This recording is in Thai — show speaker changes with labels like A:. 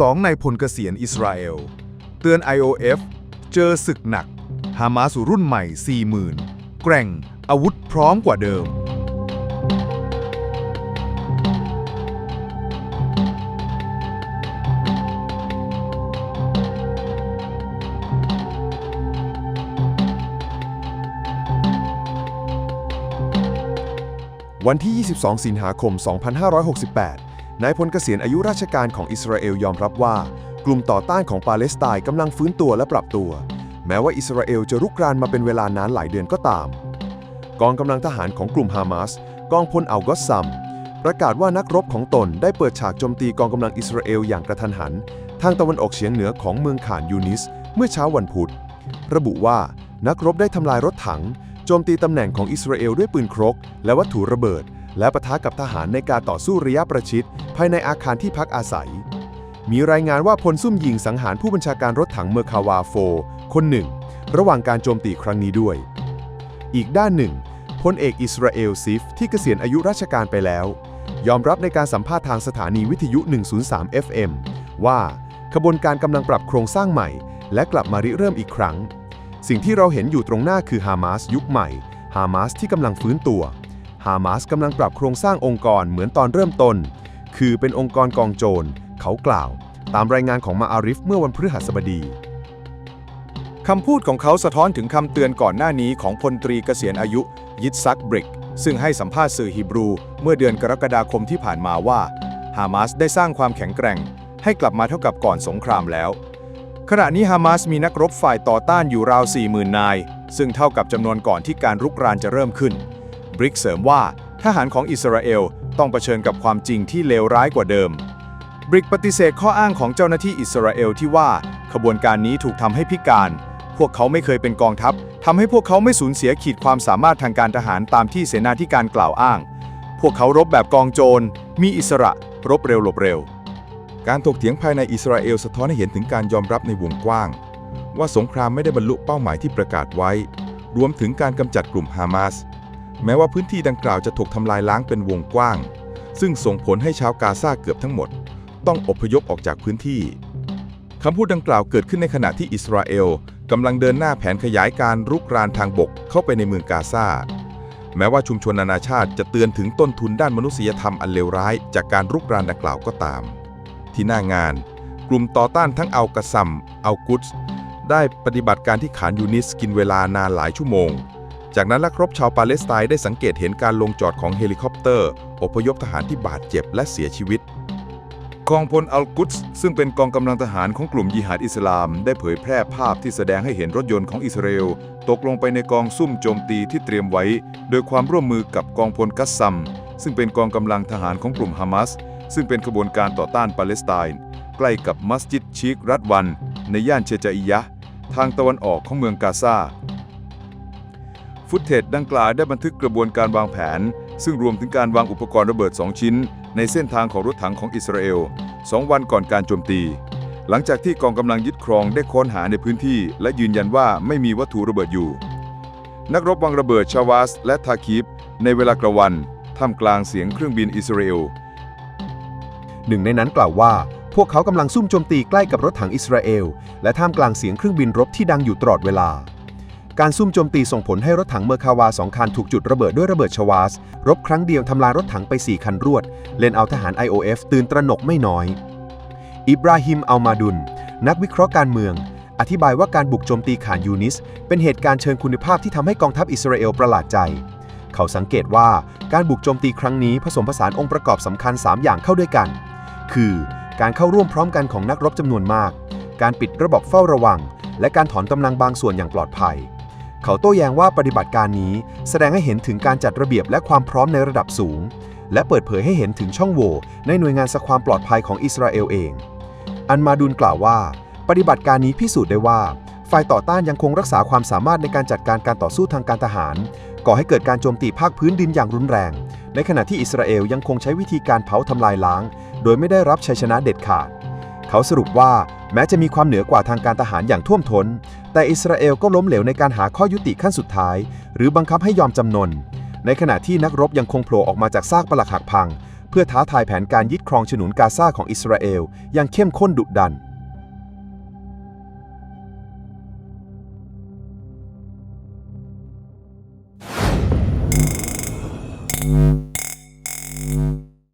A: สองในายพลเกษียณอิสราเอล เตือน IOF เจอศึกหนัก ฮามาสรุ่นใหม่ 40,000 แกร่ง อาวุธพร้อมกว่าเดิม
B: วันที่ 22 สิงหาคม 2568 นายพลเกษียณอายุราชการของอิสราเอลยอมรับว่า กลุ่มต่อต้านของปาเลสไตน์กำลังฟื้นตัวและปรับตัว แม้ว่าอิสราเอลจะรุกรานมาเป็นเวลานานหลายเดือนก็ตาม กองกำลังทหารของกลุ่มฮามาสกองพลอัลกอสซัมประกาศว่านักรบของตนได้เปิดฉากโจมตีกองกำลังอิสราเอลอย่างกระทันหัน ทางตะวันออกเฉียงเหนือของเมืองข่านยูนิส เมื่อเช้าวันพุธ ระบุว่านักรบได้ทำลายรถถัง โจมตีตำแหน่งของอิสราเอลด้วยปืนครก และวัตถุระเบิด และปะทะกับทหารในการต่อสู้ระยะประชิดภายในอาคารที่พักอาศัย มีรายงานว่าพลซุ่มยิงสังหารผู้บัญชาการรถถังเมอร์คาวาโฟ คนหนึ่ง ระหว่างการโจมตีครั้งนี้ด้วย อีกด้านหนึ่งพลเอกอิสราเอลซิฟ ที่เกษียณอายุราชการไปแล้ว ยอมรับในการสัมภาษณ์ทางสถานีวิทยุ 103 FM ว่าขบวนการกำลังปรับโครงสร้างใหม่ และกลับมาริเริ่มอีกครั้ง สิ่งที่เราเห็นอยู่ตรงหน้าคือฮามาสยุคใหม่ฮามาสที่กำลังฟื้นตัว ฮามาสกำลังปรับโครงสร้างองค์กรเหมือนตอนเริ่มต้น คือเป็นองค์กรกองโจร เขากล่าว ตามรายงานของมาอาริฟเมื่อวันพฤหัสบดี
C: คำพูดของเขาสะท้อนถึงคำเตือนก่อนหน้านี้ของพลตรีเกษียณอายุ ยิตซักบริก ซึ่งให้สัมภาษณ์สื่อฮีบรู เมื่อเดือนกรกฎาคมที่ผ่านมาว่าฮามาสได้สร้างความแข็งแกร่ง ให้กลับมาเท่ากับก่อนสงครามแล้ว ขณะนี้ฮามาสมีนักรบฝ่ายต่อต้านอยู่ราว 40,000 นาย ซึ่งเท่ากับจำนวนก่อนที่การรุกรานจะเริ่มขึ้น บริกเสริมว่า ทหารของอิสราเอลต้องเผชิญกับความจริงที่เลวร้ายกว่าเดิม บริกปฏิเสธข้ออ้างของเจ้าหน้าที่อิสราเอลที่ว่าขบวนการนี้ถูกทำให้พิการ พวกเขาไม่เคยเป็นกองทัพทำให้พวกเขาไม่สูญเสียขีดความสามารถทางการทหารตามที่เสนาธิการกล่าวอ้าง พวกเขารบแบบกองโจร มีอิสระ รบเร็วหลบเร็ว
D: การถกเถียงภายในอิสราเอลสะท้อนให้เห็นถึงการยอมรับในวงกว้าง ว่าสงครามไม่ได้บรรลุเป้าหมายที่ประกาศไว้ รวมถึงการกำจัดกลุ่มฮามาส แม้ว่าพื้นที่ดังกล่าวจะถูกทำลายล้างเป็นวงกว้าง ซึ่งส่งผลให้ชาวกาซาเกือบทั้งหมด ต้องอพยพออกจากพื้นที่คำพูดดังกล่าวเกิดขึ้นในขณะที่อิสราเอลกำลังเดินหน้าแผนขยายการรุกรานทางบกเข้าไปในเมืองกาซาแม้ว่าชุมชนนานาชาติจะเตือนถึงต้นทุนด้านมนุษยธรรมอันเลวร้าย จากการรุกรานดังกล่าวก็ตาม ที่หน้างาน กลุ่มต่อต้านทั้งอัลกะซัมอัลกุสได้ปฏิบัติการที่ขานยูนิสกินเวลานานหลายชั่วโมง จากนั้นนักรบชาวปาเลสไตน์ได้สังเกตเห็นการลงจอดของเฮลิคอปเตอร์ อพยพทหารที่บาดเจ็บและเสียชีวิต
C: กองพลอัลกุดส์ซึ่งเป็นกองกำลังทหารของกลุ่มยิหาดอิสลาม ได้เผยแพร่ภาพที่แสดงให้เห็นรถยนต์ของอิสราเอล ตกลงไปในกองซุ่มโจมตีที่เตรียมไว้ โดยความร่วมมือกับกองพลกัสซัม ซึ่งเป็นกองกำลังทหารของกลุ่มฮามาสซึ่งเป็นขบวนการต่อต้านปาเลสไตน์ใกล้กับมัสยิดชีครัดวัน ในย่านเชจาอิยะ ทางตะวันออกของเมืองกาซา ฟุตเทจดังกล่าวได้บันทึกกระบวนการวางแผน ซึ่งรวมถึงการวางอุปกรณ์ระเบิด 2 ชิ้น ในเส้นทางของรถถังของอิสราเอล 2 วันก่อนการโจมตี หลังจากที่กองกำลังยึดครองได้ค้นหาในพื้นที่ และยืนยันว่าไม่มีวัตถุระเบิดอยู่ นักรบวางระเบิดชาวาส และทาคีบในเวลากลางวันท่ามกลางเสียงเครื่องบินอิสราเอล
B: หนึ่งในนั้นกล่าวว่า พวกเขากำลังซุ่มโจมตีใกล้กับรถถังอิสราเอล และท่ามกลางเสียงเครื่องบินรบที่ดังอยู่ตลอดเวลา การซุ่มโจมตีส่งผลให้รถถังเมอร์คาวาสองคันถูกจุดระเบิดด้วยระเบิดชวาส รบครั้งเดียวทำลายรถถังไป 4 คันรวด เล่นเอาทหาร IOF ตื่นตระหนกไม่น้อย อิบราฮิม อัลมาดุนนักวิเคราะห์การเมือง อธิบายว่าการบุกโจมตีขานยูนิส เป็นเหตุการณ์เชิงคุณภาพที่ทำให้กองทัพอิสราเอลประหลาดใจ เขาสังเกตว่าการบุกโจมตีครั้งนี้ผสมผสานองค์ประกอบสำคัญ 3 อย่างเข้าด้วยกัน คือ การเข้าร่วมพร้อมกันของนักรบจำนวนมาก การปิดระบบเฝ้าระวัง และการถอนกำลังบางส่วนอย่างปลอดภัย เขาโต้แย้งว่าปฏิบัติการนี้แสดงให้เห็นถึงการจัดระเบียบและความพร้อมในระดับสูง และเปิดเผยให้เห็นถึงช่องโหว่ในหน่วยงานสักความปลอดภัยของอิสราเอลเอง อันมาดุลกล่าวว่า ปฏิบัติการนี้พิสูจน์ได้ว่า ฝ่ายต่อต้านยังคงรักษาความสามารถในการจัดการการต่อสู้ทางการทหาร ก่อให้เกิดการโจมตีภาคพื้นดินอย่างรุนแรง ในขณะที่อิสราเอลยังคงใช้วิธีการเผาทำลายล้าง โดยไม่ได้รับชัยชนะเด็ดขาด เขาสรุปว่า แม้จะมีความเหนือกว่าทางการทหารอย่างท่วมท้น แต่อิสราเอลก็ล้มเหลวในการหาข้อยุติขั้นสุดท้าย หรือบังคับให้ยอมจำนน ในขณะที่นักรบยังคงโผล่ออกมาจากซากปรักหักพังเเพื่อท้าทายแผนการยึดครองฉนวนกาซาของอิสราเอลอย่างเข้มข้นดุดัน